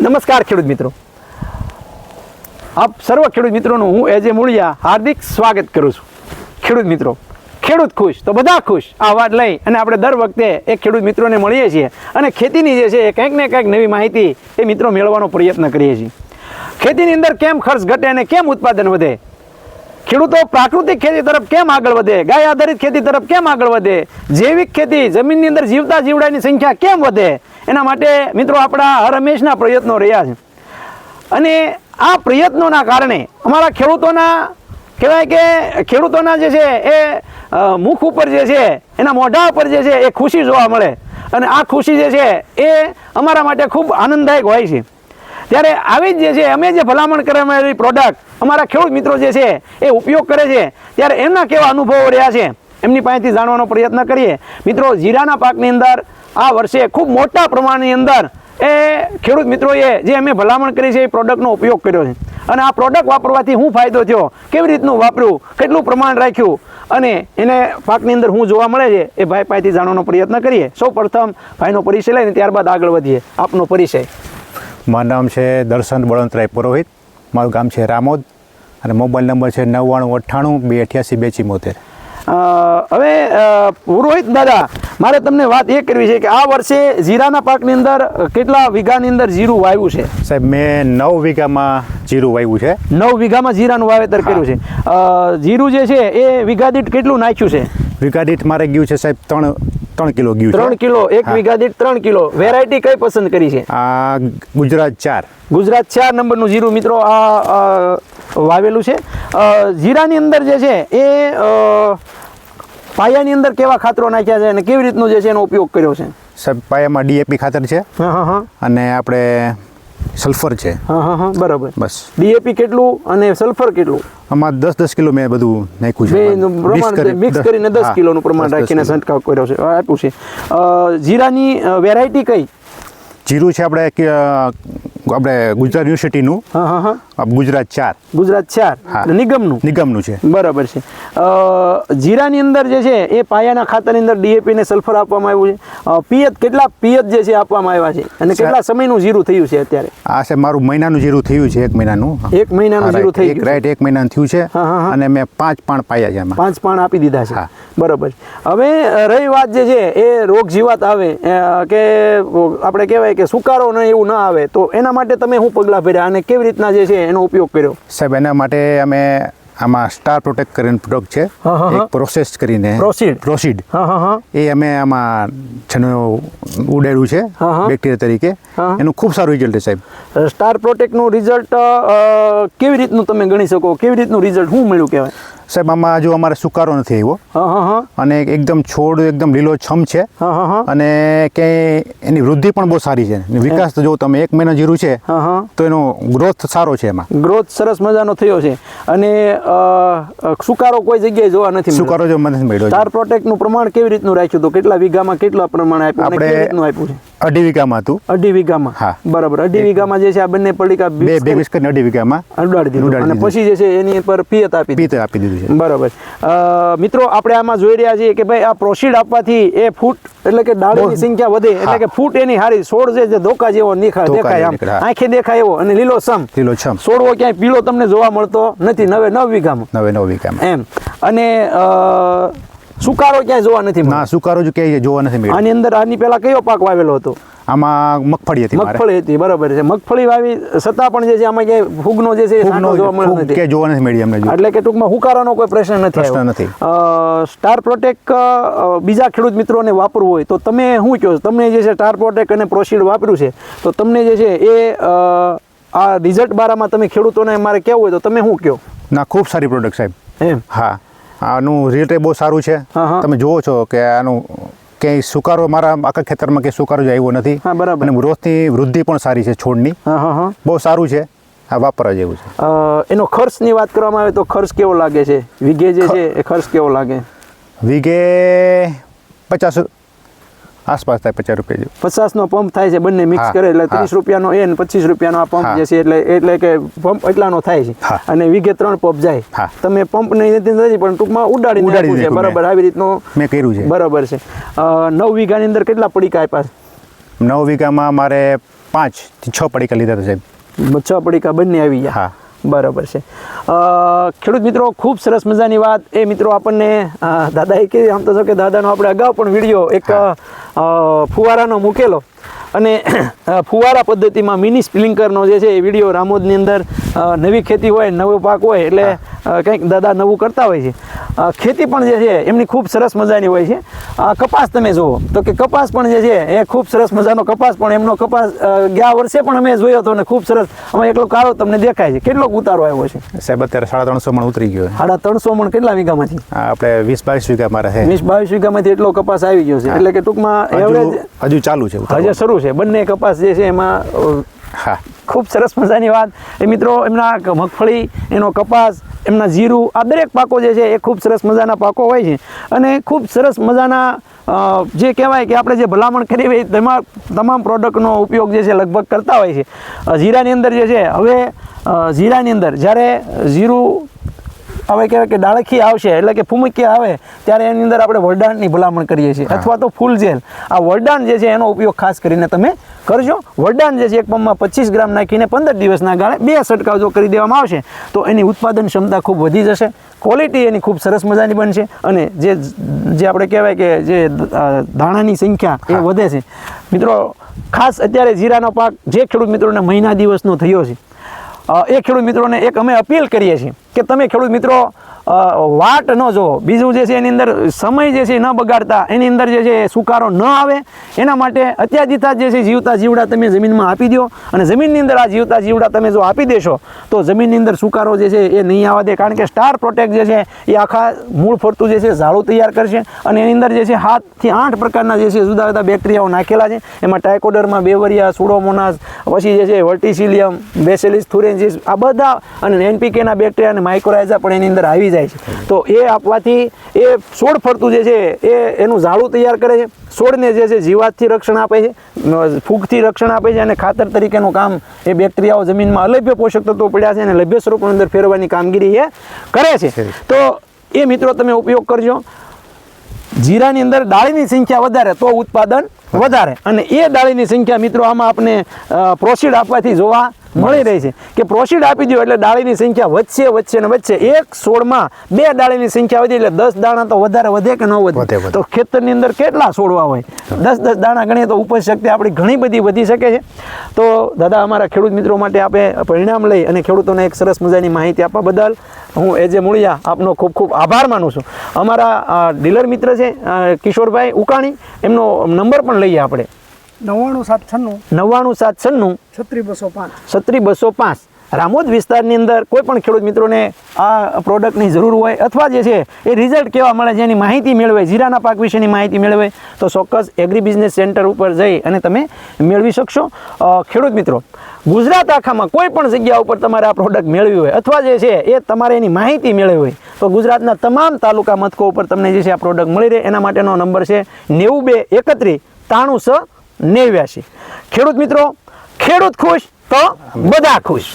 નમસ્કાર ખેડૂત મિત્રો. આપ સર્વ ખેડૂત મિત્રોનું હું એજે મૂળિયા હાર્દિક સ્વાગત કરું છું. ખેડૂત મિત્રો, ખેડૂત ખુશ, તો બધા ખુશ. આ વાત લઈ અને આપણે દર વખતે એ ખેડૂત મિત્રોને મળીએ છીએ અને ખેતીની જે છે એ કંઈક ને કંઈક નવી માહિતી એ મિત્રો મેળવવાનો પ્રયત્ન કરીએ છીએ. ખેતીની અંદર કેમ ખર્ચ ઘટે અને કેમ ઉત્પાદન વધે? ખેડૂતો પ્રાકૃતિક ખેતી તરફ કેમ આગળ વધે? ગાય આધારિત ખેતી તરફ કેમ આગળ વધે? જૈવિક ખેતી જમીનની અંદર જીવતા જીવડાની સંખ્યા કેમ વધે? એના માટે મિત્રો આપણા હર હંમેશના પ્રયત્નો રહ્યા છે. અને આ પ્રયત્નોના કારણે અમારા ખેડૂતોના કહેવાય કે ખેડૂતોના જે છે એ મુખ ઉપર જે છે, એના મોઢા ઉપર જે છે એ ખુશી જોવા મળે. અને આ ખુશી જે છે એ અમારા માટે ખૂબ આનંદદાયક હોય છે. ત્યારે આવી જ જે છે, અમે જે ભલામણ કરવામાં આવેલી પ્રોડક્ટ અમારા ખેડૂત મિત્રો જે છે, એ ઉપયોગ કરે છે. ત્યારે એમના કેવા અનુભવો રહ્યા છે, એમની પાસેથી જાણવાનો પ્રયત્ન કરીએ. મિત્રો, જીરાના પાકની અંદર આ વર્ષે ખૂબ મોટા પ્રમાણની અંદર એ ખેડૂત મિત્રોએ જે અમે ભલામણ કરી છે, એ પ્રોડક્ટનો ઉપયોગ કર્યો છે. અને આ પ્રોડક્ટ વાપરવાથી શું ફાયદો થયો? કેવી રીતનું વાપર્યું કેટલું પ્રમાણ રાખ્યું? અને એને પાકની અંદર હું જોવા મળે છે, એ ભાઈ પાસેથી જાણવાનો પ્રયત્ન કરીએ. સૌ પ્રથમ ભાઈનો પરિચય લઈને ત્યારબાદ આગળ વધીએ. આપનો પરિચય. મારું નામ છે દર્શન બળવંતરાય પુરોહિત. મારું ગામ છે રામોદ અને મોબાઈલ નંબર છે નવ્વાણું અઠ્ઠાણું બે અઠ્યાસી બે ચિમોતેર. હવે પુરોહિત દાદા મારે તમને વાત એ કરવી છે કે આ વર્ષે જીરાના પાકની અંદર કેટલા વીઘાની અંદર જીરું વાવ્યું છે? સાહેબ મેં નવ વીઘામાં જીરું વાવ્યું છે. નવ વીઘામાં જીરાનું વાવેતર કર્યું છે. જીરું જે છે એ વીઘા દીઠ કેટલું નાખ્યું છે? વીઘા દીઠ મારે ગયું છે સાહેબ ત્રણ ત્રણ કિલો ગયું ત્રણ કિલો એક વીઘા દીઠ ત્રણ કિલો. વેરાયટી કઈ પસંદ કરી છે? આ ગુજરાત ચાર. ગુજરાત ચાર નંબરનું જીરું. મિત્રો આ વાવેલું છે. જીરાની અંદર જે છે એ પાયાની અંદર કેવા ખાતરો નાખ્યા છે અને કેવી રીતનો જે છે એનો ઉપયોગ કર્યો છે? સાહેબ પાયામાં ડીએપી ખાતર છે. હા હા હા. અને આપણે સલ્ફર છે. હા હા હા બરાબર. બસ. ડીએપી કેટલું અને સલ્ફર કેટલું? આમાં દસ દસ કિલો મેં બધું નાખ્યું છે. મિક્સ કરીને દસ કિલોનું પ્રમાણ રાખીને. છંટકાવ કર્યો છે. આપ્યું છે. જીરાની વેરાયટી કઈ? જીરું છે આપણે આપણે ગુજરાત યુનિવર્સિટીનું હા હા હા. ગુજરાત ચાર. ગુજરાત ચાર. નિગમનું? નિગમનું છે. બરાબર છે. જીરાની અંદર જે છે એ પાયાના ખાતરની અંદર ડીએપી ને સલ્ફર આપવામાં આવ્યું છે. પિયત કેટલા પિયત જે છે આપવામાં આવ્યા છે? અને કેટલા સમયનું જીરું થયું છે અત્યારે? આ છે મારું મહિનાનું જીરું થયું છે એક મહિનાનું. એક મહિનાનું જીરું થયું. રાઈટ એક મહિનાનું થયું છે. અને મેં પાંચ પાણ પાયા છે પાંચ પાણ આપી દીધા છે. બરાબર. હવે રહી વાત જે છે એ રોગ જીવાત આવે કે આપણે કહેવાય કે સુકારો ને એવું ના આવે તો એના માટે તમે શું પગલાં ભર્યા અને કેવી રીતના જે છે એનો ઉપયોગ કર્યો? સાહેબ એના માટે અમે આમાં સ્ટાર પ્રોટેક્ટ કરીને પ્રોડક્ટ છે. હા, હા, હા. એક પ્રોસેસ કરીને. પ્રોસીડ હા હા હા. એ અમે આમાં છે ઉડેડ્યું છે હા, હા. બેક્ટેરિયા તરીકે. એનું ખૂબ સારું રિઝલ્ટ છે સાહેબ. સ્ટાર પ્રોટેક્ટનું રિઝલ્ટ કેવી રીતનું તમે ગણી શકો? કેવી રીતનું રિઝલ્ટ શું મળ્યું કહેવાય? સાહેબ આમાં જો અમારે સુકારો નથી આવ્યો. અને એકદમ છોડ એકદમ લીલો છમ છે. હા હા હા. અને ક્યાંય એની વૃદ્ધિ પણ બહુ સારી છે. અને વિકાસ જો તમે એક મહિના જીરું છે હા હા. તો એનો ગ્રોથ સારો છે એમાં. ગ્રોથ સરસ મજાનો થયો છે. અને સુકારો કોઈ જગ્યાએ જોવા નથી સુકારો જો મને મળ્યો. સ્ટાર પ્રોટેક્ટનું પ્રમાણ કેવી રીતનું રાખ્યું તો કેટલા વીઘામાં કેટલા પ્રમાણ આપ્યું? આપણે- રીતનું આપ્યું છે? અઢી વીઘામાં હતું. અઢી વીઘામાં? હા. બરાબર. અઢી વીઘામાં જે છે આ બંને પડીકા બે બે અઢી વીઘામાં અડાડી દીધું. અને પછી જે છે એની પર પિયત આપી પિયત આપી દીધું છે. બરાબર. મિત્રો આપણે આમાં જોઈ રહ્યા છીએ કે ભાઈ આ પ્રોસીડ આપવાથી એ ફૂટ એટલે કે ડાળીની સંખ્યા વધે એટલે કે ફૂટ એની હારી છોડ જે ધોકા જેવો દેખાય આમ. આંખે દેખાય એવો અને લીલો સમ. લીલો છમ. છોડવો ક્યાંય પીળો તમને જોવા મળતો નથી નવે નવ વીઘામાં. નવે નવ વીઘામાં. એમ. અને સુકારો ક્યાંય જોવા નથી ના સુકારો જ ક્યાંય જોવા નથી મળ્યો. આની અંદર આની પહેલા કયો પાક વાવેલો હતો? આમાં મગફળી હતી મગફળી હતી બરાબર છે. મગફળી વાવી છતાં પણ જે છે આમાં ક્યાંય ફૂગનો જે છે ફૂગનો જોવા મળ્યો નથી. ક્યાંય જોવા નથી મળી અમને એટલે કે ટૂંકમાં હુકારાનો કોઈ પ્રશ્ન નથી પ્રશ્ન નથી. સ્ટાર પ્રોટેક બીજા ખેડૂત મિત્રોને વાપરવું હોય તો તમે શું કહો તમને જે છે સ્ટાર પ્રોટેક અને પ્રોસીડ વાપર્યું છે તો તમને જે છે એ આ રિઝલ્ટ બારામાં તમે ખેડૂતોને મારે કહેવું હોય તો તમે શું કહો? ના ખૂબ સારી પ્રોડક્ટ સાહેબ. એમ? હા. આનું રિઝલ્ટ બહુ સારું છે. તમે જુઓ છો કે આનું ક્યાંય સુકારો મારા આખા ખેતરમાં કે સુકારો જ આવ્યો નથી. બરાબર. અને ગ્રોથની વૃદ્ધિ પણ સારી છે છોડની. હા હા હા. બહુ સારું છે. આ વાપરવા જેવું છે. એનો ખર્ચની વાત કરવામાં આવે તો ખર્ચ કેવો લાગે છે? વીઘે જે છે એ ખર્ચ કેવો લાગે? વીઘે પચાસ આસપાસ થાય પચાસ રૂપિયા જેવું. પચાસનો પંપ થાય છે બંને મિક્સ કરે એટલે ત્રીસ રૂપિયાનો એ અને પચીસ રૂપિયાનો આ પંપ જે છે એટલે એટલે કે પંપ એટલાનો થાય છે. અને વીઘે ત્રણ પંપ જાય. તમે પંપ નહીં નથી નથી પણ ટૂંકમાં ઉડાડી ઉડાડી છે. બરાબર આવી રીતનું મેં કર્યું છે. બરાબર છે. નવ વીઘાની અંદર કેટલા પડીકા આપ્યા છે? નવ વીઘામાં મારે પાંચ છ પડીકા લીધા હતા સાહેબ. છ પડીકા બંને આવી ગયા. હા. બરાબર છે. ખેડૂત મિત્રો ખૂબ સરસ મજાની વાત. એ મિત્રો આપણને દાદાએ કે આમ તો જો કે દાદાનો આપણે અગાઉ પણ વીડિયો એક ફુવારાનો મૂકેલો. અને ફુવારા પદ્ધતિમાં મિની સ્પ્લિંકરનો જે છે એ વીડિયો રામોદની અંદર નવી ખેતી હોય નવો પાક હોય એટલે કંઈક દાદા નવું કરતા હોય છે. ખેતી પણ જે છે એમની ખૂબ સરસ મજાની હોય છે. કપાસ તમે જુઓ તો કે કપાસ પણ જે છે એ ખૂબ સરસ મજાનો કપાસ પણ એમનો કપાસ ગયા વર્ષે પણ અમે જોયો હતો અને ખૂબ સરસ અમે એકલો કાળો તમને દેખાય છે. કેટલો ઉતારો આવ્યો છે? સાહેબ અત્યારે સાડા ત્રણસો મણ ઉતરી ગયો. સાડા ત્રણસો મણ કેટલા વીઘામાંથી? આપણે વીસ બાવીસ વીઘા મારા છે વીસ બાવીસ વીઘામાંથી એટલો કપાસ આવી ગયો છે. એટલે કે ટૂંકમાં એવરેજ હજુ ચાલુ છે હજુ શરૂ છે. બંને કપાસ જે છે એમાં હા. ખૂબ સરસ મજાની વાત. એ મિત્રો, એમના મગફળી, એનો કપાસ, એમના જીરું, આ દરેક પાકો જે છે એ ખૂબ સરસ મજાના પાકો હોય છે. અને ખૂબ સરસ મજાના જે કહેવાય કે આપણે જે ભલામણ કરી હોય તેમાં, તમામ પ્રોડક્ટનો ઉપયોગ જે છે લગભગ કરતા હોય છે. જીરાની અંદર જે છે, હવે જીરાની અંદર જ્યારે જીરું હવે કહેવાય કે ડાળખી આવશે એટલે કે ફૂમકી આવે ત્યારે એની અંદર આપણે વરદાનની ભલામણ કરીએ છીએ. અથવા તો ફૂલ જેલ. આ વરદાન જે છે એનો ઉપયોગ ખાસ કરીને તમે કરજો. વરદાન જે છે એક પંપમાં પચીસ ગ્રામ નાખીને પંદર દિવસના ગાળે બે છંટકાવ જો કરી દેવામાં આવશે તો એની ઉત્પાદન ક્ષમતા ખૂબ વધી જશે ક્વોલિટી એની ખૂબ સરસ મજાની બનશે અને જે જે આપણે કહેવાય કે જે ધાણાની દાણાની સંખ્યા એ વધે છે. મિત્રો ખાસ અત્યારે જીરાનો પાક જે ખેડૂત મિત્રોને મહિના દિવસનો થયો છે એ ખેડૂત મિત્રોને એક અમે અપીલ કરીએ છીએ કે તમે ખેડૂત મિત્રો વાટ ન જુઓ. બીજું જે છે એની અંદર સમય જે છે એ ન બગાડતા. એની અંદર જે છે સુકારો ન આવે. એના માટે અત્યાધિતા જે છે જીવતા જીવડા તમે જમીનમાં આપી દો અને જમીનની અંદર આ જીવતા જીવડા તમે જો આપી દેશો, તો જમીનની અંદર સુકારો જે છે એ નહીં આવવા દે. કારણ કે સ્ટાર પ્રોટેક્ટ જે છે એ આખા મૂળ ફરતું જે છે ઝાડું તૈયાર કરશે અને એની અંદર જે છે સાતથી આઠ પ્રકારના જે છે જુદા જુદા બેક્ટેરિયાઓ નાખેલા છે. એમાં ટાયકોડરમાં બેવરિયા સુડોમોનાસ પછી જે છે વર્ટિસિલિયમ બેસેલિસ થુરેન્સિસ આ બધા અને એનપીકેના બેક્ટેરિયા અને માઇક્રોરાઇઝા પણ એની અંદર આવી જાય છે. તો એ આપવાથી એ છોડ ફરતું જે છે એ એનું ઝાડું તૈયાર કરે છે. છોડને જે છે જીવાતથી રક્ષણ આપે છે ફૂગથી રક્ષણ આપે છે અને ખાતર તરીકેનું કામ એ બેક્ટેરિયાઓ જમીનમાં અલભ્ય પોષક તત્વો પડ્યા છે અને લભ્ય સ્વરૂપની અંદર ફેરવવાની કામગીરી એ કરે છે. તો એ મિત્રો તમે ઉપયોગ કરજો. જીરાની અંદર ડાળીની સંખ્યા વધારે તો ઉત્પાદન વધારે. અને એ ડાળીની સંખ્યા મિત્રો આમાં આપણે પ્રોસીડ આપવાથી જોવા મળી રહી છે. કે પ્રોસીડ આપી દો એટલે ડાળીની સંખ્યા વધશે વધશે ને વધશે. એક છોડમાં બે ડાળીની સંખ્યા વધી એટલે દસ દાણા તો વધારે વધે કે ન વધે. તો ખેતરની અંદર કેટલા છોડવા હોય? દસ દસ દાણા ગણીએ તો ઉપજ શક્તિ આપણી ઘણી બધી વધી શકે છે. તો દાદા અમારા ખેડૂત મિત્રો માટે આપણે પરિણામ લઈ અને ખેડૂતોને એક સરસ મજાની માહિતી આપવા બદલ હું એ જે મૂળિયા આપનો ખૂબ ખૂબ આભાર માનું છું. અમારા ડીલર મિત્ર છે કિશોરભાઈ ઉકાણી એમનો નંબર પણ લઈએ આપણે. નવ્વાણું સાત છન્નું. નવ્વાણું સાત છન્નું. છત્રીસ બસો પાંચ. છત્રી બસો પાંચ. રામોદ વિસ્તારની અંદર કોઈ પણ ખેડૂત મિત્રોને આ પ્રોડક્ટની જરૂર હોય અથવા જે છે એ રિઝલ્ટ કેવા મળે છે એની માહિતી મેળવે જીરાના પાક વિશેની માહિતી મેળવે તો ચોક્કસ એગ્રી બિઝનેસ સેન્ટર ઉપર જઈ અને તમે મેળવી શકશો. ખેડૂત મિત્રો ગુજરાત આખામાં કોઈ પણ જગ્યા ઉપર તમારે આ પ્રોડક્ટ મેળવી હોય અથવા જે છે એ તમારે એની માહિતી મેળવી હોય તો ગુજરાતના તમામ તાલુકા મથકો ઉપર તમને જે છે આ પ્રોડક્ટ મળી રહે. એના માટેનો નંબર છે નેવું બે એકત્રીસ ત્રાણું છ નેવ્યાશી. ખેડૂત મિત્રો ખેડૂત ખુશ તો બધા ખુશ.